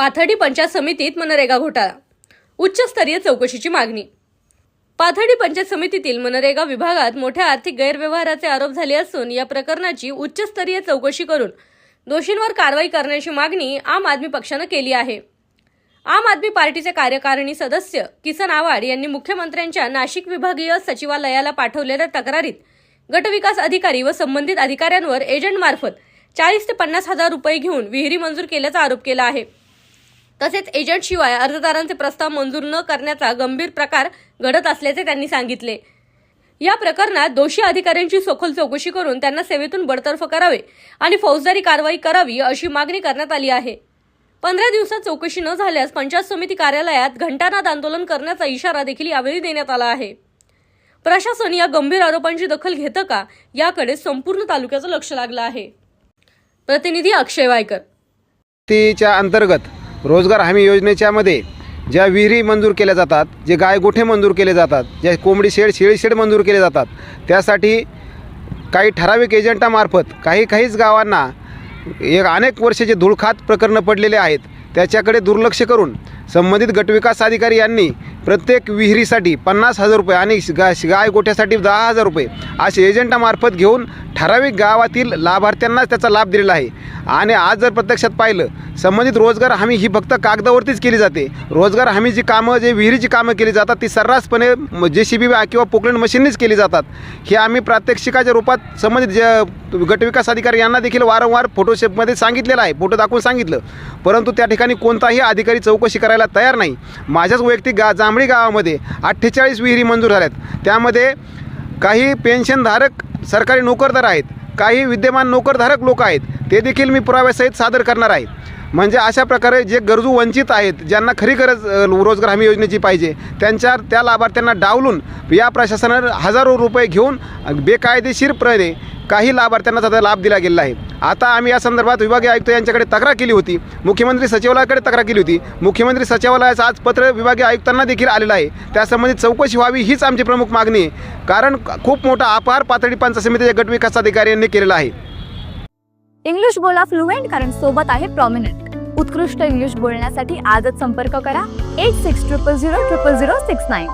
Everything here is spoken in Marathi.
पाथर्डी पंचायत समितीत मनरेगा घोटाळा. उच्चस्तरीय चौकशीची मागणी. पाथर्डी पंचायत समितीतील मनरेगा विभागात मोठ्या आर्थिक गैरव्यवहाराचे आरोप झाले असून या प्रकरणाची उच्चस्तरीय चौकशी करून दोषींवर कारवाई करण्याची मागणी आम आदमी पक्षानं केली आहे. आम आदमी पार्टीचे कार्यकारिणी सदस्य किसन आवाड यांनी मुख्यमंत्र्यांच्या नाशिक विभागीय सचिवालयाला पाठवलेल्या तक्रारीत गटविकास अधिकारी व संबंधित अधिकाऱ्यांवर एजंटमार्फत चाळीस ते पन्नास हजार रुपये घेऊन विहिरी मंजूर केल्याचा आरोप केला आहे. तसेच एजंटशिवाय अर्जदारांचे प्रस्ताव मंजूर न करण्याचा गंभीर प्रकार घडत असल्याचे त्यांनी सांगितले. या प्रकरणात दोषी अधिकाऱ्यांची सखोल चौकशी करून त्यांना सेवेतून बडतर्फ करावे आणि फौजदारी कारवाई करावी अशी मागणी करण्यात आली आहे. पंधरा दिवसात चौकशी न झाल्यास पंचायत समिती कार्यालयात घंटानाद आंदोलन करण्याचा इशारा देखील यावेळी देण्यात आला आहे. प्रशासन या गंभीर आरोपांची दखल घेतं का याकडे संपूर्ण तालुक्याचं लक्ष लागलं आहे. प्रतिनिधी अक्षय वायकर. तिच्या अंतर्गत रोजगार हमी योजनेच्यामध्ये ज्या विहिरी मंजूर केल्या जातात जे गाय गोठे मंजूर केले जातात ज्या कोंबडी शेड शेळी शेड मंजूर केले जातात त्यासाठी काही ठराविक एजंटामार्फत काही काहीच गावांना एक अनेक वर्षाचे धुळखात प्रकरणं पडलेले आहेत. त्याच्याकडे दुर्लक्ष करून संबंधित गटविकास अधिकारी यांनी प्रत्येक विहिरीसाठी पन्नास हजार रुपये आणि गा गाय गोठ्यासाठी दहा हजार रुपये असे एजंटामार्फत घेऊन ठराविक गावातील लाभार्थ्यांनाच त्याचा लाभ दिलेला आहे. आणि आज जर प्रत्यक्षात पाहिलं संबंधित रोजगार हमी ही फक्त कागदावरतीच केली जाते. रोजगार हमीची कामं जे विहिरीची कामं केली जातात ती सर्रासपणे जे सी बी किंवा पोकलेंड मशीननीच केली जातात. हे आम्ही प्रात्यक्षिकाच्या रूपात संबंधित जे गटविकास अधिकारी यांना देखील वारंवार फोटोशेपमध्ये सांगितलेलं आहे फोटो दाखवून सांगितलं. परंतु त्या ठिकाणी कोणताही अधिकारी चौकशी करायला तयार नाही. माझ्याच वैयक्तिक गा जांभळी गावामध्ये अठ्ठेचाळीस विहिरी मंजूर झाल्यात. त्यामध्ये काही पेन्शनधारक सरकारी नोकरदार आहेत काही विद्यमान नोकरधारक लोक आहेत ते देखील मी पुराव्यासहित सादर करणार आहे. म्हणजे अशा प्रकारे जे गरजू वंचित आहेत ज्यांना खरी गरज रोजगार हमी योजनेची पाहिजे त्यांच्या त्या लाभार्थ्यांना डावलून या प्रशासनानं हजारो रुपये घेऊन बेकायदेशीरपणे काही लाभार्थ्यांना त्याचा लाभ दिला गेलेला आहे. आता आम्ही या संदर्भात विभागीय आयुक्त यांच्याकडे तक्रार केली होती. मुख्यमंत्री सचिवालयाकडे तक्रार केली होती. मुख्यमंत्री सचिवालयाचं आज पत्र विभागीय आयुक्तांना देखील आलेलं आहे. त्यासंबंधित चौकशी व्हावी हीच आमची प्रमुख मागणी आहे. कारण खूप मोठा अपार पातळी पंचायत समितीच्या गटविकास अधिकाऱ्यांनी केलेला आहे. इंग्लिश बोला फ्लुएंट कारण सोबत आहे प्रॉमिनंट उत्कृष्ट इंग्लिश बोलण्यासाठी आजच संपर्क करा. Eight six triple zero triple zero six nine